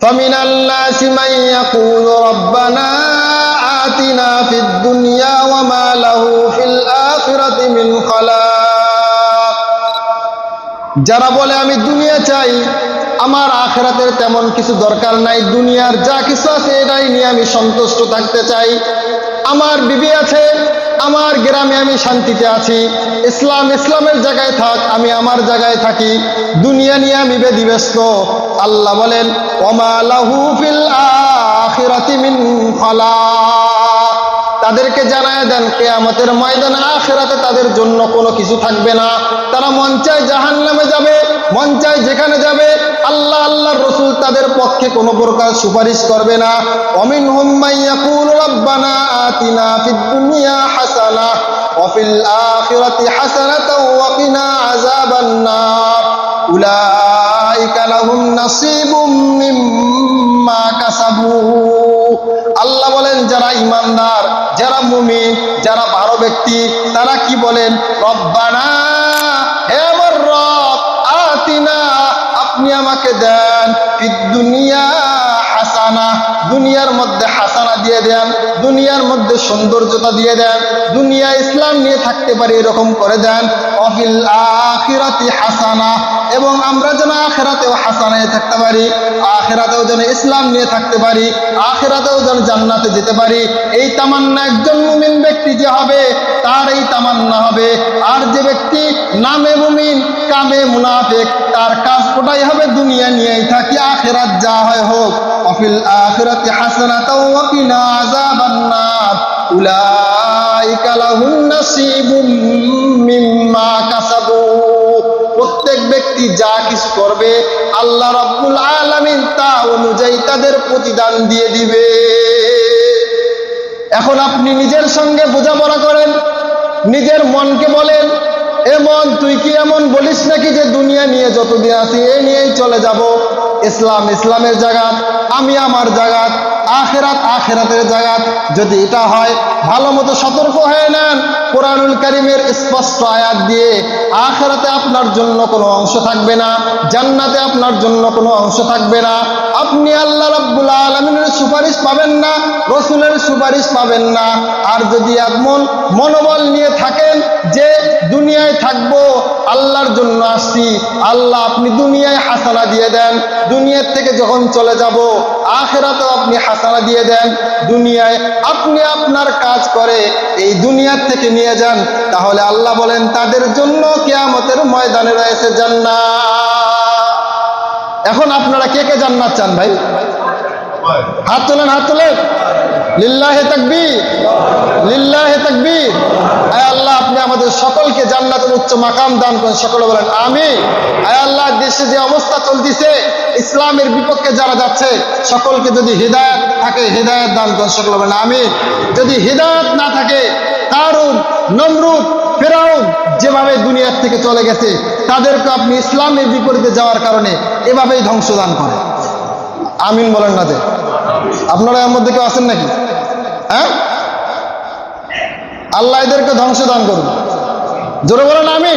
فمن الناس من يقول ربنا آتنا في الدنيا وما له في الآخرة من خلاق যারা বলে আমি দুনিয়া চাই আমার আখেরাতের তেমন কিছু দরকার নাই দুনিয়ার যা কিছু আছে এটাই নিয়ে আমি সন্তুষ্ট থাকতে চাই আমার বিবি আছে আমার গ্রামে আমি শান্তিতে আছি। ইসলাম ইসলামের জায়গায় থাক, আমি আমার জায়গায় থাকি। দুনিয়া নিয়ে আমি বেদিব্যস্ত। আল্লাহ বলেন তাদেরকে জানায় দেন, কেয়ামতের ময়দানে আখেরাতে তাদের জন্য কোনো কিছু থাকবে না। তারা মন চায় জাহান নামে যাবে, মন চায় যেখানে যাবে। আল্লাহ, আল্লাহর রসুল তাদের পক্ষে কোনো প্রকার সুপারিশ করবে না। অমিন হুম্মাইয়াকুল রব্বানা আতিনা ফিদ দুনিয়া হাসানা ওয়াফিল আখিরাতি হাসানাতাও ওয়া কিনা আযাবান নার উলাইকা লাহুম নাসিবুম মিম্মা আল্লাহ বলেন, যারা ইমানদার যারা মুমিন, যারা ভালো ব্যক্তি, তারা কি বলেন? রব্বানা, হে আমার রব, আতিনা, আপনি আমাকে দেন দুনিয়া হাসানা, দুনিয়ার মধ্যে হাসানা। দিয়ে দেন, দুনিয়ার মধ্যে সৌন্দর্যতা দিয়ে দেন, দুনিয়া ইসলাম নিয়ে থাকতে পারি এরকম করে দেন, অফিল আখিরাতি হাসানা, এবং আমরা যেন আখেরাতেও হাসানায় থাকতে পারি, আখেরাতেও যেন ইসলাম নিয়ে থাকতে পারি, আখেরাতেও যেন জান্নাতে যেতে পারি, এই তামান্না একজন মুমিন ব্যক্তি যে হবে, তার এই তামান্না হবে, আর যে ব্যক্তি নামে মুমিন, কামে মুনাফেক, তার কাজ ওটাই হবে দুনিয়া নিয়েই থাকি, আখেরাত যা হয় হোক। আখিরাতি হাসানাতাও ওয়া কিনা আযাবান নার উলাইকা লাহুম নাসিবুম মিম্মা কাসাবু। প্রত্যেক ব্যক্তি যা কিছু করবে, আল্লাহ রাব্বুল আলামিন তা অনুযায়ী তাদের প্রতিদান দিয়ে দিবে। এখন আপনি নিজের সঙ্গে বোঝাপড়া করেন, নিজের মনকে বলেন, এ মন, তুই কি এমন বলিস নাকি যে দুনিয়া নিয়ে যতদিন আছি, এ নিয়েই চলে যাব? ইসলাম ইসলামের জাগাত আমি আমার জায়গাত আখেরাত আখেরাতের জায়গাত যদি এটা হয় ভালো মতো সতর্ক হয়ে নেন। কোরআনুল করিমের স্পষ্ট আয়াত দিয়ে আখেরাতে আপনার জন্য কোনো অংশ থাকবে না, জান্নাতে আপনার জন্য কোনো অংশ থাকবে না। আপনি আল্লাহ রাব্বুল আলমিনের সুপারিশ পাবেন না, রসুলের সুপারিশ পাবেন না। আর যদি এমন মনোবল নিয়ে থাকেন যে, দুনিয়ায় থাকব, আল্লাহর জন্য আসছি, আল্লাহ আপনি দুনিয়ায় হাসানা দিয়ে দেন। দুনিয়ার থেকে যখন চলে যাব আখেরাতেও আপনি হাসানা দিয়ে দেন, দুনিয়ায় আপনি আপনার কাজ করে, এই দুনিয়ার থেকে নিয়ে যান, তাহলে আল্লাহ বলেন, তাদের জন্য কেয়ামতের ময়দানে রয়েছে জান্নাত। এখন আপনারা কে কে জান্নাত চান ভাই? হাত তোলেন হাত তোলেন। লিল্লাহে তাকবীর লিল্লাহে তাকবীর আয় আল্লাহ আপনি আমাদের সকলকে জান্নাতের উচ্চ মাকাম দান করেন। সকলে বলেন আমি আল্লাহ, দেশে যে অবস্থা চলতেছে, ইসলামের বিপক্ষে যারা যাচ্ছে, সকলকে যদি হৃদায়ত থাকে, হৃদায়ত দান করেন, সকলে বলেন আমি যদি হৃদায়ত না থাকে, কারুন, নমরুদ, ফেরাউন যেভাবে দুনিয়ার থেকে চলে গেছে, তাদেরকে আপনি ইসলামের বিপরীতে যাওয়ার কারণে এভাবেই ধ্বংসদান করে আমিন বলেন না যে। আপনারা এর মধ্যে কেউ আছেন নাকি? হ্যাঁ? আল্লাহ এদেরকে ধ্বংস দান করুন। জোরে বলেন আমি